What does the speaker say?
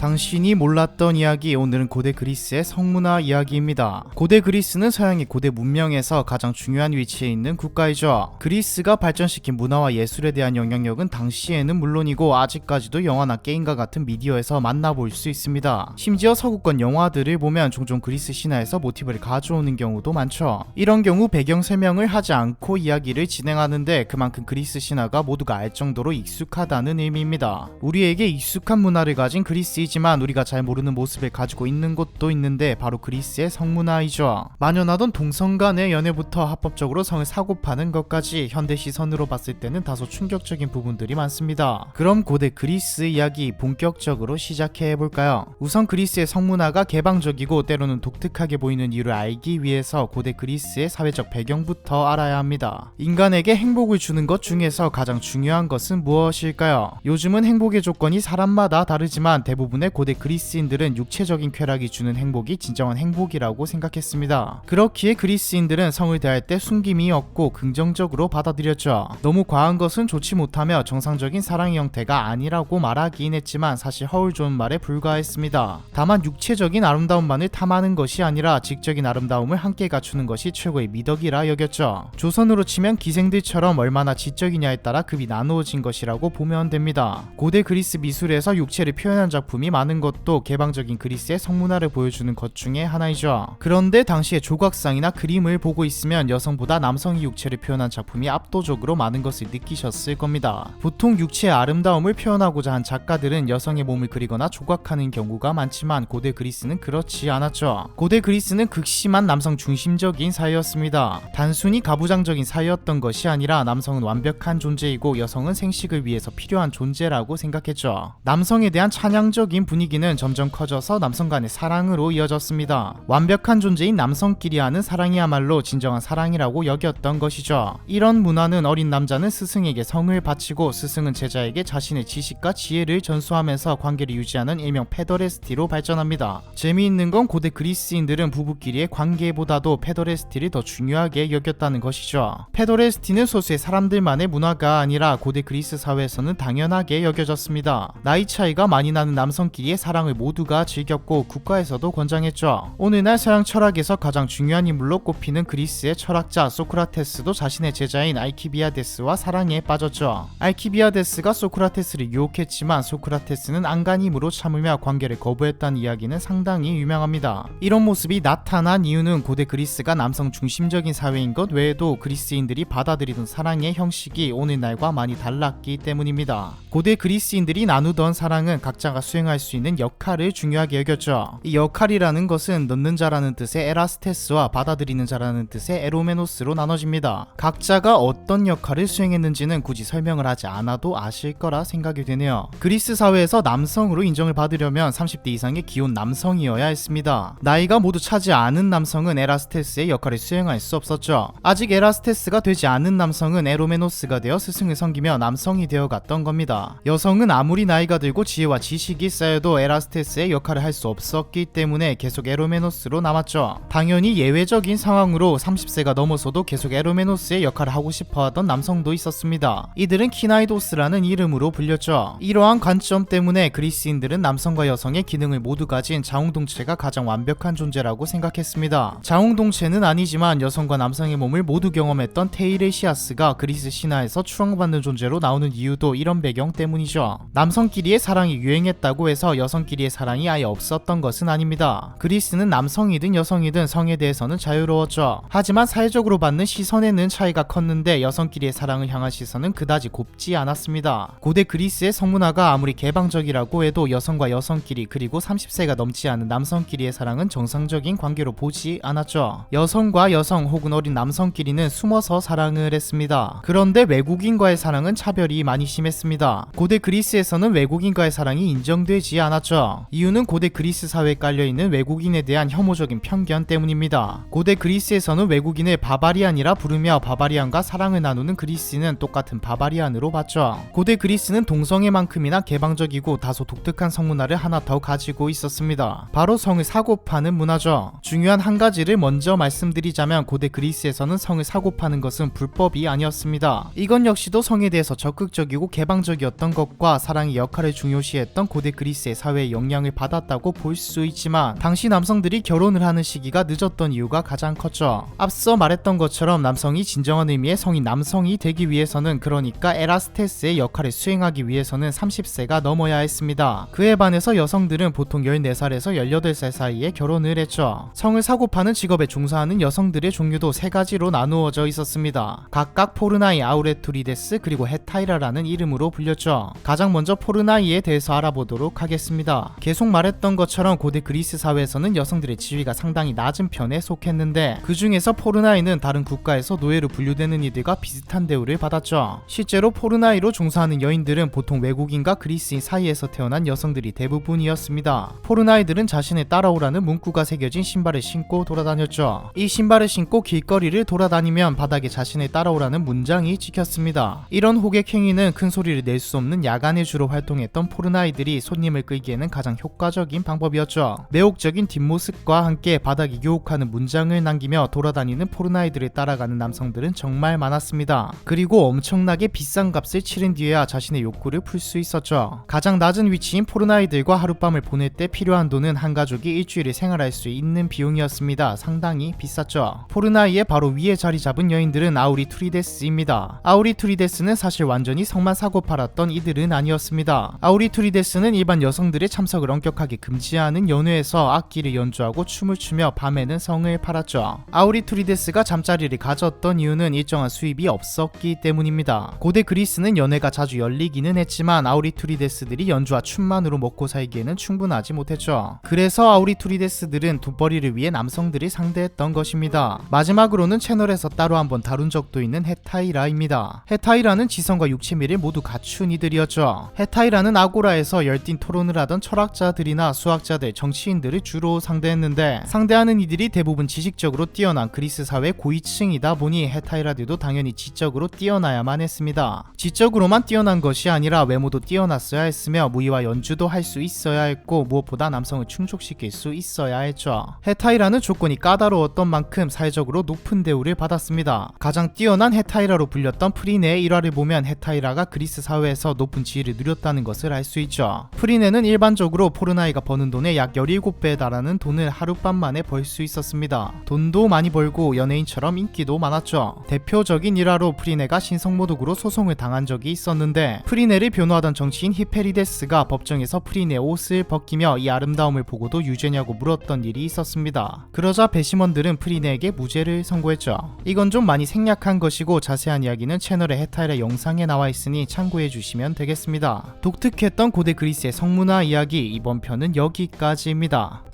당신이 몰랐던 이야기 오늘은 고대 그리스의 성문화 이야기입니다. 고대 그리스는 서양의 고대 문명에서 가장 중요한 위치에 있는 국가이죠. 그리스가 발전시킨 문화와 예술에 대한 영향력은 당시에는 물론이고 아직까지도 영화나 게임과 같은 미디어에서 만나볼 수 있습니다. 심지어 서구권 영화들을 보면 종종 그리스 신화에서 모티브를 가져오는 경우도 많죠. 이런 경우 배경 설명을 하지 않고 이야기를 진행하는데 그만큼 그리스 신화가 모두가 알 정도로 익숙하다는 의미입니다. 우리에게 익숙한 문화를 가진 그리스 이지만 우리가 잘 모르는 모습을 가지고 있는 곳도 있는데 바로 그리스의 성문화이죠. 만연하던 동성 간의 연애부터 합법적으로 성을 사고 파는 것까지 현대 시선으로 봤을 때는 다소 충격적인 부분들이 많습니다. 그럼 고대 그리스 이야기 본격적으로 시작해 볼까요? 우선 그리스의 성문화가 개방적이고 때로는 독특하게 보이는 이유를 알기 위해서 고대 그리스의 사회적 배경부터 알아야 합니다. 인간에게 행복을 주는 것 중에서 가장 중요한 것은 무엇일까요? 요즘은 행복의 조건이 사람마다 다르지만 대부분 의 고대 그리스인들은 육체적인 쾌락이 주는 행복이 진정한 행복이라고 생각했습니다. 그렇기에 그리스인들은 성을 대할 때 숨김이 없고 긍정적으로 받아들였죠. 너무 과한 것은 좋지 못하며 정상적인 사랑의 형태가 아니라고 말하긴 했지만 사실 허울 좋은 말에 불과했습니다. 다만 육체적인 아름다움만을 탐하는 것이 아니라 직적인 아름다움을 함께 갖추는 것이 최고의 미덕이라 여겼죠. 조선으로 치면 기생들처럼 얼마나 지적이냐에 따라 급이 나누어진 것이라고 보면 됩니다. 고대 그리스 미술에서 육체를 표현한 작품이 많은 것도 개방적인 그리스의 성문화를 보여주는 것 중에 하나이죠. 그런데 당시의 조각상이나 그림을 보고 있으면 여성보다 남성이 육체를 표현한 작품이 압도적으로 많은 것을 느끼셨을 겁니다. 보통 육체의 아름다움을 표현하고자 한 작가들은 여성의 몸을 그리거나 조각하는 경우가 많지만 고대 그리스는 그렇지 않았죠. 고대 그리스는 극심한 남성 중심적인 사회였습니다. 단순히 가부장적인 사회였던 것이 아니라 남성은 완벽한 존재이고 여성은 생식을 위해서 필요한 존재라고 생각했죠. 남성에 대한 찬양적인 분위기는 점점 커져서 남성 간의 사랑으로 이어졌습니다. 완벽한 존재인 남성끼리 하는 사랑이야말로 진정한 사랑이라고 여겼던 것이죠. 이런 문화는 어린 남자는 스승에게 성을 바치고 스승은 제자에게 자신의 지식과 지혜를 전수하면서 관계를 유지하는 일명 페더레스티로 발전합니다. 재미있는 건 고대 그리스인들은 부부끼리의 관계보다도 페더레스티를 더 중요하게 여겼다는 것이죠. 페더레스티는 소수의 사람들만의 문화가 아니라 고대 그리스 사회에서는 당연하게 여겨졌습니다. 나이 차이가 많이 나는 남성 끼리의 사랑을 모두가 즐겼고 국가에서도 권장했죠. 오늘날 서양 철학에서 가장 중요한 인물로 꼽히는 그리스의 철학자 소크라테스도 자신의 제자인 알키비아데스와 사랑에 빠졌죠. 알키비아데스가 소크라테스를 유혹했지만 소크라테스는 안간힘으로 참으며 관계를 거부했다는 이야기는 상당히 유명합니다. 이런 모습이 나타난 이유는 고대 그리스가 남성 중심적인 사회인 것 외에도 그리스인들이 받아들이던 사랑의 형식이 오늘날과 많이 달랐기 때문입니다. 고대 그리스인들이 나누던 사랑은 각자가 수행할 수 있는 역할을 중요하게 여겼죠. 이 역할이라는 것은 넣는 자라는 뜻의 에라스테스와 받아들이는 자라는 뜻의 에로메노스로 나눠집니다. 각자가 어떤 역할을 수행했는지는 굳이 설명을 하지 않아도 아실 거라 생각이 되네요. 그리스 사회에서 남성으로 인정을 받으려면 30대 이상의 기혼 남성이어야 했습니다. 나이가 모두 차지 않은 남성은 에라스테스의 역할을 수행할 수 없었죠. 아직 에라스테스가 되지 않은 남성은 에로메노스가 되어 스승을 섬기며 남성이 되어 갔던 겁니다. 여성은 아무리 나이가 들고 지혜와 지식이 쌓여 도 에라스테스의 역할을 할 수 없었기 때문에 계속 에로메노스로 남았죠. 당연히 예외적인 상황으로 30세가 넘어서도 계속 에로메노스의 역할을 하고 싶어 하던 남성도 있었습니다. 이들은 키나이도스라는 이름으로 불렸죠. 이러한 관점 때문에 그리스인들은 남성과 여성의 기능을 모두 가진 자웅동체가 가장 완벽한 존재라고 생각했습니다. 자웅동체는 아니지만 여성과 남성의 몸을 모두 경험했던 테이레시아스가 그리스 신화에서 추앙받는 존재로 나오는 이유도 이런 배경 때문이죠. 남성끼리의 사랑이 유행했다고 해서 여성끼리의 사랑이 아예 없었던 것은 아닙니다. 그리스는 남성이든 여성이든 성에 대해서는 자유로웠죠. 하지만 사회적으로 받는 시선에는 차이가 컸는데 여성끼리의 사랑을 향한 시선은 그다지 곱지 않았습니다. 고대 그리스의 성문화가 아무리 개방적이라고 해도 여성과 여성끼리 그리고 30세가 넘지 않은 남성끼리의 사랑은 정상적인 관계로 보지 않았죠. 여성과 여성 혹은 어린 남성끼리는 숨어서 사랑을 했습니다. 그런데 외국인과의 사랑은 차별이 많이 심했습니다. 고대 그리스에서는 외국인과의 사랑이 인정되지 않았죠. 이유는 고대 그리스 사회에 깔려있는 외국인에 대한 혐오적인 편견 때문입니다. 고대 그리스에서는 외국인을 바바리안이라 부르며 바바리안과 사랑을 나누는 그리스인은 똑같은 바바리안으로 봤죠. 고대 그리스는 동성애만큼이나 개방적이고 다소 독특한 성문화를 하나 더 가지고 있었습니다. 바로 성을 사고 파는 문화죠. 중요한 한 가지를 먼저 말씀드리자면 고대 그리스에서는 성을 사고 파는 것은 불법이 아니었습니다. 이건 역시도 성에 대해서 적극적이고 개방적이었던 것과 사랑의 역할을 중요시했던 고대 그리스 그리스의 사회에 영향을 받았다고 볼 수 있지만 당시 남성들이 결혼을 하는 시기가 늦었던 이유가 가장 컸죠. 앞서 말했던 것처럼 남성이 진정한 의미의 성인 남성이 되기 위해서는 그러니까 에라스테스의 역할을 수행하기 위해서는 30세가 넘어야 했습니다. 그에 반해서 여성들은 보통 14살에서 18살 사이에 결혼을 했죠. 성을 사고 파는 직업에 종사하는 여성들의 종류도 세 가지로 나누어져 있었습니다. 각각 포르나이, 아우레투리데스 그리고 헤타이라라는 이름으로 불렸죠. 가장 먼저 포르나이에 대해서 알아보도록 하겠습니다. 계속 말했던 것처럼 고대 그리스 사회에서는 여성들의 지위가 상당히 낮은 편에 속했는데 그 중에서 포르나이는 다른 국가에서 노예로 분류되는 이들과 비슷한 대우를 받았죠. 실제로 포르나이로 종사하는 여인들은 보통 외국인과 그리스인 사이에서 태어난 여성들이 대부분이었습니다. 포르나이들은 자신을 따라오라는 문구가 새겨진 신발을 신고 돌아다녔죠. 이 신발을 신고 길거리를 돌아다니면 바닥에 자신을 따라오라는 문장이 찍혔습니다. 이런 호객 행위는 큰 소리를 낼 수 없는 야간에 주로 활동했던 포르나이들이 손님 을 끌기에는 가장 효과적인 방법이었죠. 매혹적인 뒷모습과 함께 바닥에 유혹하는 문장을 남기며 돌아다니는 포르나이들을 따라가는 남성들은 정말 많았습니다. 그리고 엄청나게 비싼 값을 치른 뒤에야 자신의 욕구를 풀 수 있었죠. 가장 낮은 위치인 포르나이들과 하룻밤을 보낼 때 필요한 돈은 한 가족이 일주일을 생활할 수 있는 비용이었습니다. 상당히 비쌌죠. 포르나이의 바로 위에 자리 잡은 여인들은 아우리 투리데스입니다. 아우리 투리데스는 사실 완전히 성만 사고 팔았던 이들은 아니었습니다. 아우리 투리데스는 일반 여성들의 참석을 엄격하게 금지하는 연회에서 악기를 연주하고 춤을 추며 밤에는 성을 팔았죠. 아우리투리데스가 잠자리를 가졌던 이유는 일정한 수입이 없었기 때문입니다. 고대 그리스는 연회가 자주 열리기는 했지만 아우리투리데스들이 연주와 춤만으로 먹고 살기에는 충분하지 못했죠. 그래서 아우리투리데스들은 돈벌이를 위해 남성들이 상대했던 것입니다. 마지막으로는 채널에서 따로 한번 다룬 적도 있는 헤타이라입니다. 헤타이라는 지성과 육체미를 모두 갖춘 이들이었죠. 헤타이라는 아고라에서 열띤 토 론을 하던 철학자들이나 수학자들, 정치인들을 주로 상대했는데 상대하는 이들이 대부분 지식적으로 뛰어난 그리스 사회 고위층이다 보니 헤타이라들도 당연히 지적으로 뛰어나야만 했습니다. 지적으로만 뛰어난 것이 아니라 외모도 뛰어났어야 했으며 무의와 연주도 할 수 있어야 했고 무엇보다 남성을 충족시킬 수 있어야 했죠. 헤타이라는 조건이 까다로웠던 만큼 사회적으로 높은 대우를 받았습니다. 가장 뛰어난 헤타이라로 불렸던 프리네의 일화를 보면 헤타이라가 그리스 사회에서 높은 지위를 누렸다는 것을 알 수 있죠. 프리네 는 일반적으로 포르나이가 버는 돈의 약 17배에 달하는 돈을 하룻밤 만에 벌 수 있었습니다. 돈도 많이 벌고 연예인처럼 인기도 많았죠. 대표적인 일화로 프리네가 신성모독으로 소송을 당한 적이 있었는데 프리네를 변호하던 정치인 히페리데스가 법정에서 프리네 옷을 벗기며 이 아름다움을 보고도 유죄냐고 물었던 일이 있었습니다. 그러자 배심원들은 프리네에게 무죄를 선고했죠. 이건 좀 많이 생략한 것이고 자세한 이야기는 채널의 헤타일의 영상에 나와 있으니 참고해 주시면 되겠습니다. 독특했던 고대 그리스의 성 문화 이야기 이번 편은 여기까지입니다.